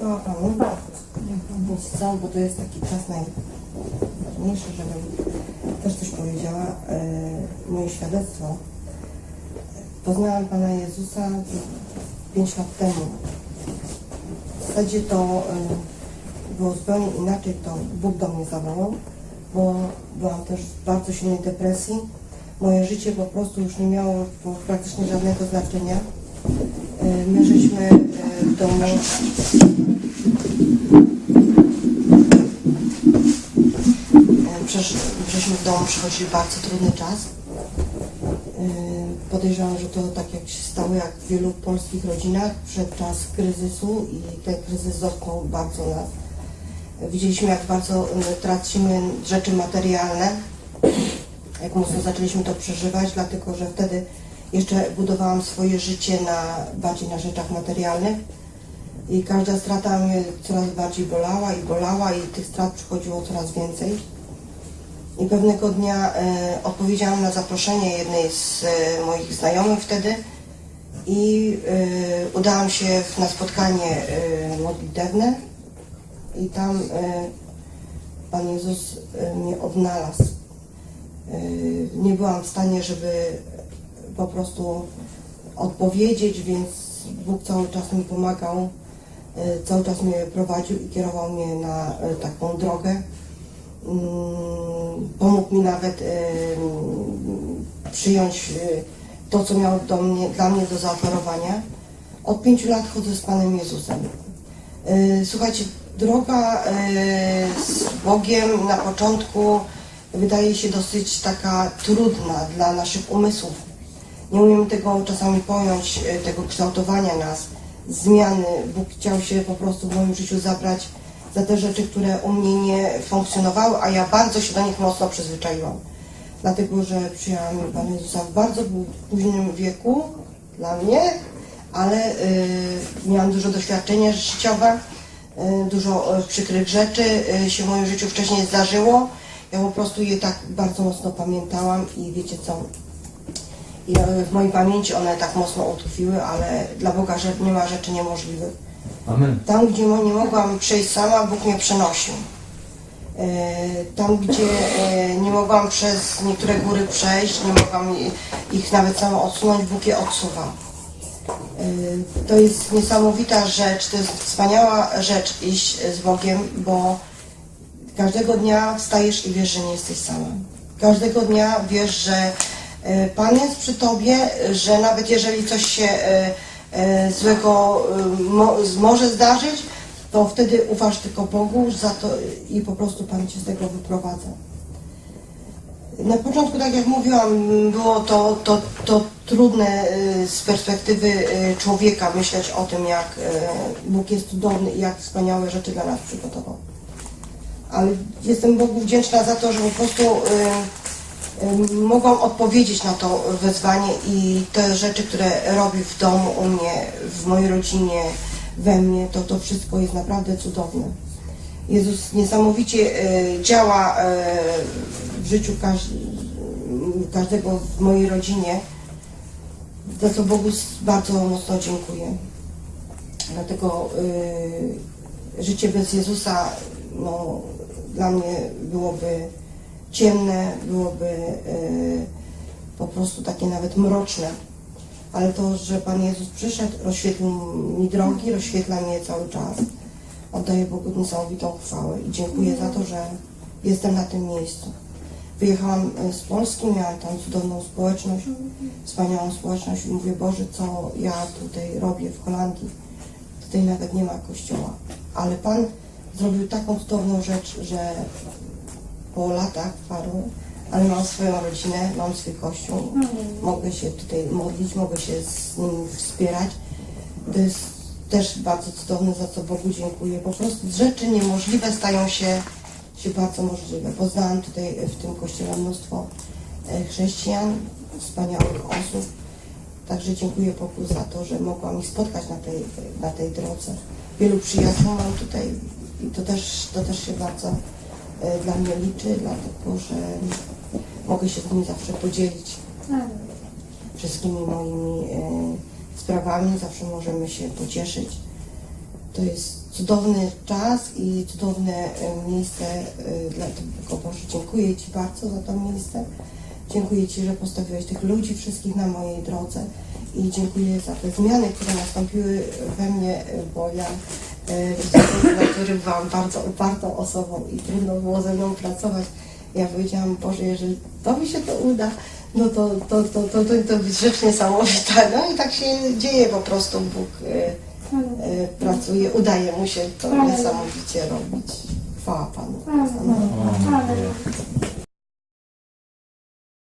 Chwała Panu. Niech chcą, bo to jest taki czas najważniejszy, żebym też coś powiedziała. E, moje świadectwo. Poznałam Pana Jezusa 5 lat temu. W zasadzie to e, było zupełnie inaczej, to Bóg do mnie zawołał, bo byłam też w bardzo silnej depresji. Moje życie po prostu już nie miało praktycznie żadnego znaczenia. E, My żeśmy w domu E, Przesz, domu przechodzili bardzo trudny czas. E, Podejrzewam, że to tak jak się stało, jak w wielu polskich rodzinach, przed czas kryzysu i ten kryzys dotknął bardzo nas. Widzieliśmy, jak bardzo e, tracimy rzeczy materialne, jak mocno zaczęliśmy to przeżywać, dlatego że wtedy jeszcze budowałam swoje życie na, bardziej na rzeczach materialnych i każda strata mnie coraz bardziej bolała i bolała i tych strat przychodziło coraz więcej. I pewnego dnia e, odpowiedziałam na zaproszenie jednej z e, moich znajomych wtedy i e, udałam się na spotkanie modlitewne i tam Pan Jezus mnie odnalazł. Nie byłam w stanie, żeby po prostu odpowiedzieć, więc Bóg cały czas mi pomagał, cały czas mnie prowadził i kierował mnie na taką drogę. Pomógł mi nawet przyjąć e, to, co miał do mnie, dla mnie do zaoferowania. Od pięciu lat chodzę z Panem Jezusem. E, Słuchajcie, droga e, z Bogiem na początku wydaje się dosyć taka trudna dla naszych umysłów. Nie umiemy tego czasami pojąć, tego kształtowania nas, zmiany. Bóg chciał się po prostu w moim życiu zabrać za te rzeczy, które u mnie nie funkcjonowały, a ja bardzo się do nich mocno przyzwyczaiłam. Dlatego, że przyjęłam Pana Jezusa w bardzo późnym wieku dla mnie, ale y, miałam dużo doświadczenia życiowe, y, dużo y, przykrych rzeczy y, się w moim życiu wcześniej zdarzyło. Ja po prostu je tak bardzo mocno pamiętałam i wiecie co, i e, w mojej pamięci one tak mocno utkwiły, ale dla Boga że nie ma rzeczy niemożliwych. Amen. Tam, gdzie nie mogłam przejść sama, Bóg mnie przenosił. E, Tam, gdzie e, nie mogłam przez niektóre góry przejść, nie mogłam ich nawet sama odsunąć, Bóg je odsuwa. E, To jest niesamowita rzecz, to jest wspaniała rzecz iść z Bogiem, bo każdego dnia wstajesz i wiesz, że nie jesteś sama. Każdego dnia wiesz, że Pan jest przy tobie, że nawet jeżeli coś się złego e, mo, z- może zdarzyć, to wtedy ufasz tylko Bogu za to i po prostu Pan cię z tego wyprowadza. Na początku, tak jak mówiłam, było to, to, to trudne y, z perspektywy człowieka myśleć o tym, jak Bóg jest cudowny i jak wspaniałe rzeczy dla nas przygotował. Ale jestem Bogu wdzięczna za to, że po prostu mogłam odpowiedzieć na to wezwanie i te rzeczy, które robi w domu u mnie, w mojej rodzinie, we mnie, to to wszystko jest naprawdę cudowne. Jezus niesamowicie e, działa e, w życiu każ, każdego w mojej rodzinie, za co Bogu bardzo mocno dziękuję. Dlatego e, życie bez Jezusa no, dla mnie byłoby ciemne, byłoby e, po prostu takie nawet mroczne. Ale to, że Pan Jezus przyszedł, rozświetlił mi drogi, rozświetla mnie cały czas. Oddaję Bogu niesamowitą chwałę i dziękuję za to, że jestem na tym miejscu. Wyjechałam e, z Polski, miałam tam cudowną społeczność, wspaniałą społeczność i mówię, Boże, co ja tutaj robię w Holandii? Tutaj nawet nie ma kościoła. Ale Pan zrobił taką cudowną rzecz, że po latach paru, ale mam swoją rodzinę, mam swój kościół, mogę się tutaj modlić, mogę się z nim wspierać. To jest też bardzo cudowne, za co Bogu dziękuję. Po prostu rzeczy niemożliwe stają się, się bardzo możliwe. Poznałam tutaj w tym kościele mnóstwo e, chrześcijan, wspaniałych osób. Także dziękuję Bogu za to, że mogłam ich spotkać na tej, na tej drodze. Wielu przyjaciół mam tutaj i to też, to też się bardzo dla mnie liczy, dlatego że mogę się z nimi zawsze podzielić wszystkimi moimi e, sprawami, zawsze możemy się pocieszyć. To jest cudowny czas i cudowne e, miejsce e, dla tego Boże. Dziękuję Ci bardzo za to miejsce. Dziękuję Ci, że postawiłeś tych ludzi wszystkich na mojej drodze i dziękuję za te zmiany, które nastąpiły we mnie, e, bo ja e, z natury byłam bardzo upartą osobą i trudno było ze mną pracować. Ja powiedziałam, Boże, jeżeli to mi się to uda, no to to, to, to, to, to być rzecz niesamowita. No i tak się dzieje po prostu. Bóg e, e, pracuje, udaje mu się to niesamowicie robić. Chwała Panu. Amen. Amen.